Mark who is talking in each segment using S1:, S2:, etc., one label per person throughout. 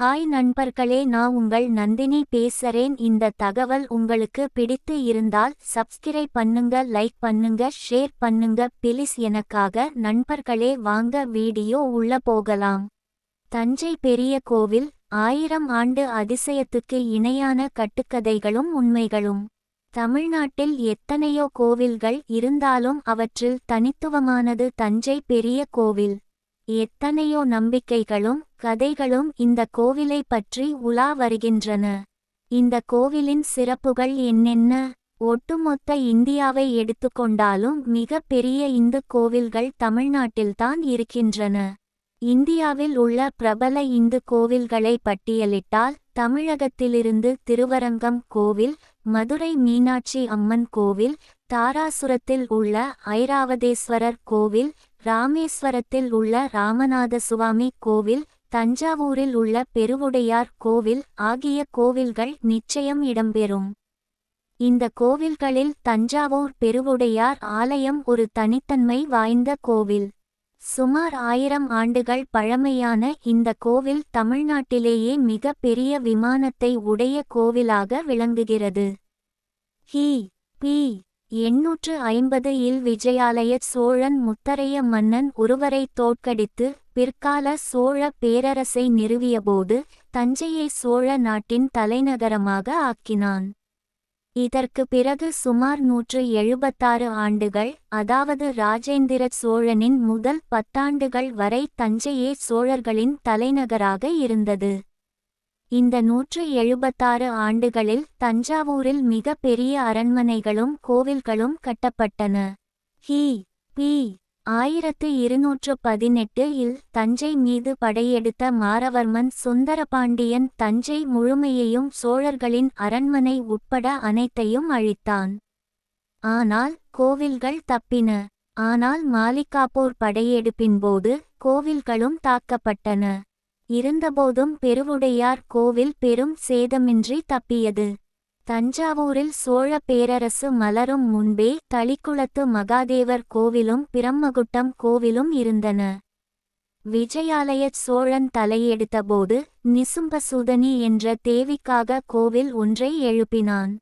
S1: Hi நண்பர்களே நான் உங்கள் நந்தினி பேசுறேன். இந்த தகவல் உங்களுக்கு பிடித்து இருந்தால் சப்ஸ்கிரைப் பண்ணுங்க லைக் பண்ணுங்க ஷேர் பண்ணுங்க. பிலிஸ் எனக்காக நண்பர்களே வாங்க வீடியோ உள்ள போகலாம். தஞ்சை பெரிய கோவில் ஆயிரம் ஆண்டு அதிசயத்துக்கு இணையான கட்டுக்கதைகளும் உண்மைகளும். தமிழ்நாட்டில் எத்தனையோ கோவில்கள் இருந்தாலும் அவற்றில் தனித்துவமானது தஞ்சை பெரிய கோவில். எத்தனையோ நம்பிக்கைகளும் கதைகளும் இந்த கோவிலை பற்றி உலா வருகின்றன. இந்த கோவிலின் சிறப்புகள் என்னென்ன? ஒட்டுமொத்த இந்தியாவை எடுத்துக்கொண்டாலும் மிக பெரிய இந்து கோவில்கள் தமிழ்நாட்டில்தான் இருக்கின்றன. இந்தியாவில் உள்ள பிரபல இந்து கோவில்களை பட்டியலிட்டால் தமிழகத்திலிருந்து திருவரங்கம் கோவில் மதுரை மீனாட்சி அம்மன் கோவில் தாராசுரத்தில் உள்ள ஐராவதேஸ்வரர் கோவில் ராமேஸ்வரத்தில் உள்ள ராமநாத சுவாமி கோவில் தஞ்சாவூரில் உள்ள பெருவுடையார் கோவில் ஆகிய கோவில்கள் நிச்சயம் இடம்பெறும். இந்த கோவில்களில் தஞ்சாவூர் பெருவுடையார் ஆலயம் ஒரு தனித்தன்மை வாய்ந்த கோவில். சுமார் ஆயிரம் ஆண்டுகள் பழமையான இந்த கோவில் தமிழ்நாட்டிலேயே மிக பெரிய விமானத்தை உடைய கோவிலாக விளங்குகிறது. ஹி பி எண்ணூற்று ஐம்பது இல் விஜயாலய சோழன் முத்தரைய மன்னன் ஒருவரை தோற்கடித்து பிற்கால சோழ பேரரசை நிறுவியபோது தஞ்சையை சோழ நாட்டின் தலைநகரமாக ஆக்கினான். இதற்கு பிறகு சுமார் நூற்று எழுபத்தாறு ஆண்டுகள் அதாவது ராஜேந்திர சோழனின் முதல் பத்தாண்டுகள் வரை தஞ்சையே சோழர்களின் தலைநகராக இருந்தது. இந்த நூற்று எழுபத்தாறு ஆண்டுகளில் தஞ்சாவூரில் மிக பெரிய அரண்மனைகளும் கோவில்களும் கட்டப்பட்டன. ஹி பி ஆயிரத்து இருநூற்று பதினெட்டு இல் தஞ்சை மீது படையெடுத்த மாரவர்மன் சுந்தரபாண்டியன் தஞ்சை முழுமையையும் சோழர்களின் அரண்மனை உட்பட அனைத்தையும் அழித்தான். ஆனால் கோவில்கள் தப்பின. ஆனால் மாலிகாப்பூர் படையெடுப்பின்போது கோவில்களும் தாக்கப்பட்டன. இருந்தபோதும் பெருவுடையார் கோவில் பெரும் சேதமின்றி தப்பியது. தஞ்சாவூரில் சோழ பேரரசு மலரும் முன்பே தளிக்குளத்து மகாதேவர் கோவிலும் பிரம்மகுட்டம் கோவிலும் இருந்தன. விஜயாலய சோழன் தலையெடுத்தபோது நிசும்பசூதனி என்ற தேவிக்காக கோவில் ஒன்றை எழுப்பினான்.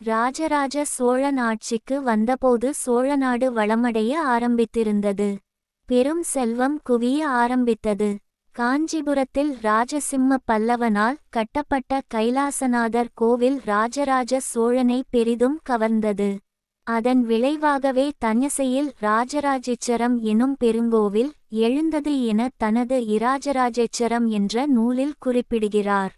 S1: ராஜராஜ சோழன் ஆட்சிக்கு வந்தபோது சோழநாடு வளமடைய ஆரம்பித்திருந்தது. பெரும் செல்வம் குவிய ஆரம்பித்தது. காஞ்சிபுரத்தில் ராஜசிம்ம பல்லவனால் கட்டப்பட்ட கைலாசநாதர் கோவில் ராஜராஜ சோழனை பெரிதும் கவர்ந்தது. அதன் விளைவாகவே தஞ்சையில் ராஜராஜேச்சரம் எனும் பெருங்கோவில் எழுந்தது என தனது இராஜராஜேச்சரம் என்ற நூலில் குறிப்பிடுகிறார்.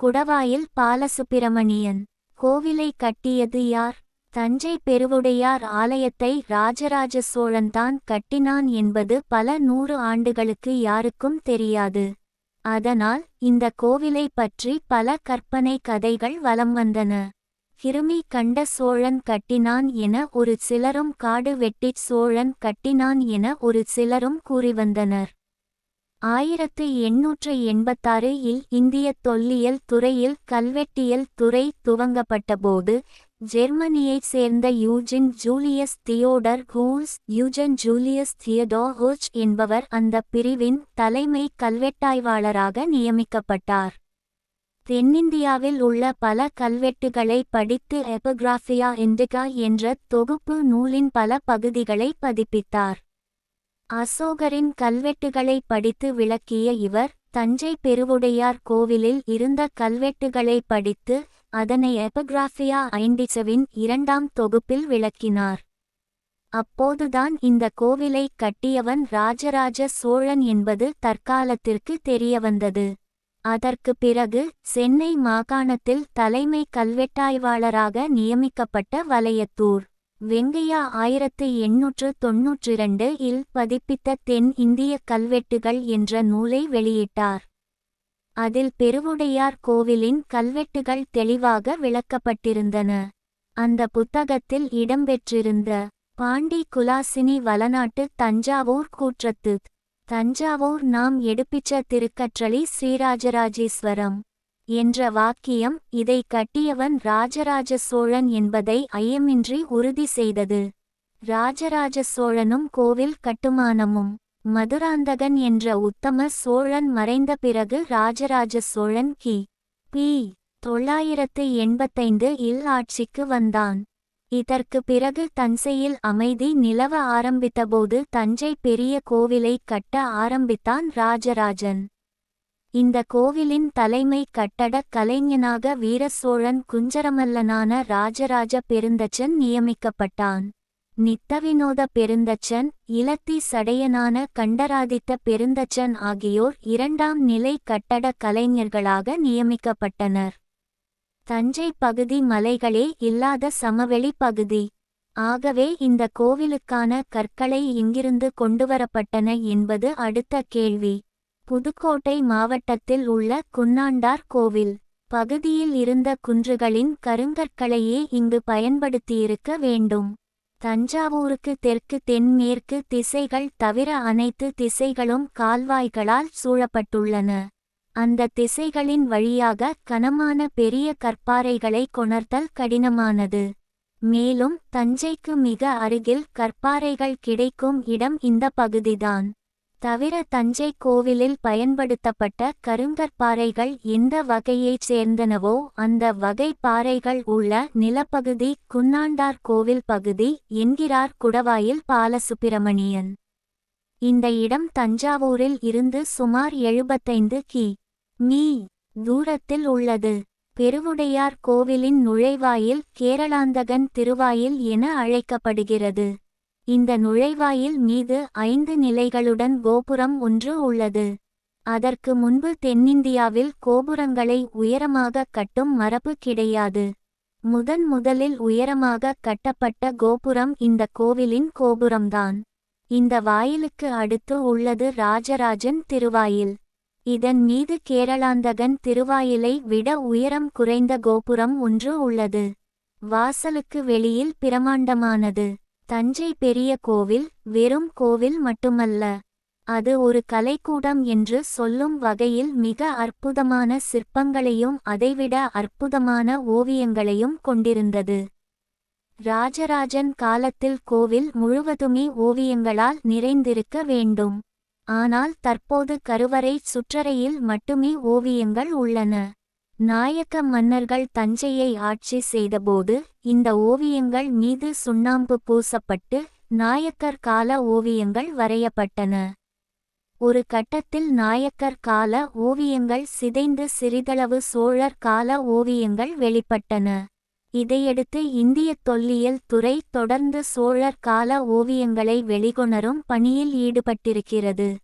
S1: குடவாயில் பாலசுப்பிரமணியன். கோவிலை கட்டியது யார்? தஞ்சை பெருவுடையார் ஆலயத்தை ராஜராஜ சோழன்தான் கட்டினான் என்பது பல நூறு ஆண்டுகளுக்கு யாருக்கும் தெரியாது. அதனால் இந்த கோவிலை பற்றி பல கற்பனை கதைகள் வலம் வந்தன. கிருமி கண்ட சோழன் கட்டினான் என ஒரு சிலரும் காடு வெட்டிச் சோழன் கட்டினான் என ஒரு சிலரும் கூறிவந்தனர் ஆயிரத்து எண்ணூற்று எண்பத்தாறு இல் இந்திய தொல்லியல் துறையில் கல்வெட்டியல் துறை துவங்கப்பட்டபோது ஜெர்மனியைச் சேர்ந்த Eugen Julius Theodor Hultzsch Eugen Julius Theodor ஹூச் என்பவர் அந்த பிரிவின் தலைமை கல்வெட்டாய்வாளராக நியமிக்கப்பட்டார். தென்னிந்தியாவில் உள்ள பல கல்வெட்டுகளை படித்து எபகிராஃபியா இண்டிகா என்ற தொகுப்பு நூலின் பல பகுதிகளை பதிப்பித்தார். அசோகரின் கல்வெட்டுகளை படித்து விளக்கிய இவர் தஞ்சை பெருவுடையார் கோவிலில் இருந்த கல்வெட்டுகளை படித்து அதனை எபகிராஃபியா ஐண்டிசவின் இரண்டாம் தொகுப்பில் விளக்கினார். அப்போதுதான் இந்த கோவிலை கட்டியவன் ராஜராஜ சோழன் என்பது தற்காலத்திற்கு தெரியவந்தது. அதற்கு பிறகு சென்னை மாகாணத்தில் தலைமை கல்வெட்டாய்வாளராக நியமிக்கப்பட்ட வலையத்தூர் வெங்கையா ஆயிரத்து எண்ணூற்று தொன்னூற்றிரண்டு இல் பதிப்பித்த தென் இந்திய கல்வெட்டுகள் என்ற நூலை வெளியிட்டார். அதில் பெருவுடையார் கோவிலின் கல்வெட்டுகள் தெளிவாக விளக்கப்பட்டிருந்தன. அந்த புத்தகத்தில் இடம்பெற்றிருந்த பாண்டி குலாசினி வலநாட்டு தஞ்சாவூர் கூற்றத்து தஞ்சாவூர் நாம் எடுப்பிச்ச திருக்கற்றளி ஸ்ரீராஜராஜேஸ்வரம் என்ற வாக்கியம் இதை கட்டியவன் ராஜராஜ சோழன் என்பதை ஐயமின்றி உறுதி செய்தது. ராஜராஜ சோழனும் கோவில் கட்டுமானமும் மதுராந்தகன் என்ற உத்தம சோழன் மறைந்த பிறகு ராஜராஜ சோழன் கி. பி. தொள்ளாயிரத்து எண்பத்தைந்து இல் ஆட்சிக்கு வந்தான். இதற்கு பிறகு தஞ்சையில் அமைதி நிலவ ஆரம்பித்தபோது தஞ்சை பெரிய கோவிலை கட்ட ஆரம்பித்தான் ராஜராஜன். இந்த கோவிலின் தலைமை கட்டடக் கலைஞனாக வீரசோழன் குஞ்சரமல்லனான ராஜராஜ பெருந்தச்சன் நியமிக்கப்பட்டான். நித்தவினோத பெருந்தச்சன் இலத்தி சடையனான கண்டராதித்த பெருந்தச்சன் ஆகியோர் இரண்டாம் நிலை கட்டடக் கலைஞர்களாக நியமிக்கப்பட்டனர். தஞ்சை பகுதி மலைகளே இல்லாத சமவெளி பகுதி. ஆகவே இந்த கோவிலுக்கான கற்களை இங்கிருந்து கொண்டுவரப்பட்டன என்பது அடுத்த கேள்வி. புதுக்கோட்டை மாவட்டத்தில் உள்ள குன்னாண்டார் கோவில். பகுதியில் இருந்த குன்றுகளின் கருங்கற்களையே இங்கு பயன்படுத்தியிருக்க வேண்டும். தஞ்சாவூருக்கு தெற்கு தென்மேற்கு திசைகள் தவிர அனைத்து திசைகளும் கால்வாய்களால் சூழப்பட்டுள்ளன. அந்த திசைகளின் வழியாக கனமான பெரிய கற்பாறைகளை கொணர்த்தல் கடினமானது. மேலும் தஞ்சைக்கு மிக அருகில் கற்பாறைகள் கிடைக்கும் இடம் இந்த பகுதிதான். தவிர தஞ்சை கோவிலில் பயன்படுத்தப்பட்ட கருங்கற்பாறைகள் எந்த வகையைச் சேர்ந்தனவோ அந்த வகை பாறைகள் உள்ள நிலப்பகுதி குன்னாண்டார் கோவில் பகுதி என்கிறார் குடவாயில் பாலசுப்பிரமணியன். இந்த இடம் தஞ்சாவூரில் இருந்து சுமார் எழுபத்தைந்து கி. மீ. தூரத்தில் உள்ளது. பெருவுடையார் கோவிலின் நுழைவாயில் கேரளாந்தகன் திருவாயில் என அழைக்கப்படுகிறது. இந்த நுழைவாயில் மீது ஐந்து நிலைகளுடன் கோபுரம் ஒன்று உள்ளது. அதற்கு முன்பு தென்னிந்தியாவில் கோபுரங்களை உயரமாக கட்டும் மரபு கிடையாது. முதன் முதலில் உயரமாக கட்டப்பட்ட கோபுரம் இந்த கோவிலின் கோபுரம்தான். இந்த வாயிலுக்கு அடுத்து உள்ளது ராஜராஜன் திருவாயில். இதன் மீது கேரளாந்தகன் திருவாயிலை விட உயரம் குறைந்த கோபுரம் ஒன்று உள்ளது. வாசலுக்கு வெளியில் பிரமாண்டமானது. தஞ்சை பெரிய கோவில் வெறும் கோவில் மட்டுமல்ல. அது ஒரு கலைக்கூடம் என்று சொல்லும் வகையில் மிக அற்புதமான சிற்பங்களையும் அதைவிட அற்புதமான ஓவியங்களையும் கொண்டிருந்தது. ராஜராஜன் காலத்தில் கோவில் முழுவதுமே ஓவியங்களால் நிறைந்திருக்க வேண்டும். ஆனால் தற்போது கருவறை சுற்றறையில் மட்டுமே ஓவியங்கள் உள்ளன. நாயக்க மன்னர்கள் தஞ்சையை ஆட்சி செய்தபோது இந்த ஓவியங்கள் மீது சுண்ணாம்பு பூசப்பட்டு நாயக்கர் கால ஓவியங்கள் வரையப்பட்டன. ஒரு கட்டத்தில் நாயக்கர் கால ஓவியங்கள் சிதைந்து சிறிதளவு சோழர் கால ஓவியங்கள் வெளிப்பட்டன. இதையடுத்து இந்திய தொல்லியல் துறை தொடர்ந்து சோழர் கால ஓவியங்களை வெளிகொணரும் பணியில் ஈடுபட்டிருக்கிறது.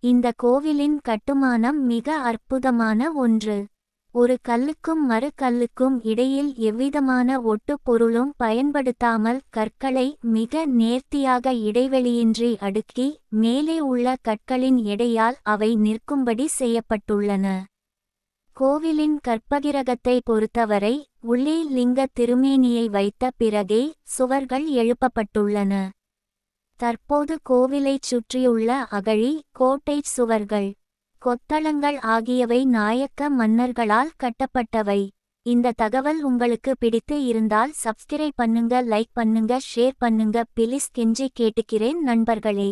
S1: இந்த கோவிலின் கட்டுமானம் மிக அற்புதமான ஒன்று. ஒரு கல்லுக்கும் மறு கல்லுக்கும் இடையில் எவ்விதமான ஒட்டுப்பொருளும் பயன்படுத்தாமல் கற்களை மிக நேர்த்தியாக இடைவெளியின்றி அடுக்கி மேலே உள்ள கற்களின் எடையால் அவை நிற்கும்படி செய்யப்பட்டுள்ளன. கோவிலின் கற்பகிரகத்தை பொறுத்தவரை உள்ளே லிங்க திருமேனியை வைத்த பிறகே சுவர்கள் எழுப்பப்பட்டுள்ளன. தற்போது கோவிலைச் சுற்றியுள்ள அகழி கோட்டைச் சுவர்கள். கொத்தளங்கள் ஆகியவை நாயக்க மன்னர்களால் கட்டப்பட்டவை. இந்த தகவல் உங்களுக்கு பிடித்து இருந்தால் சப்ஸ்கிரைப் பண்ணுங்க லைக் பண்ணுங்க ஷேர் பண்ணுங்க. பிலிஸ் கெஞ்சி கேட்டுக்கிறேன் நண்பர்களே.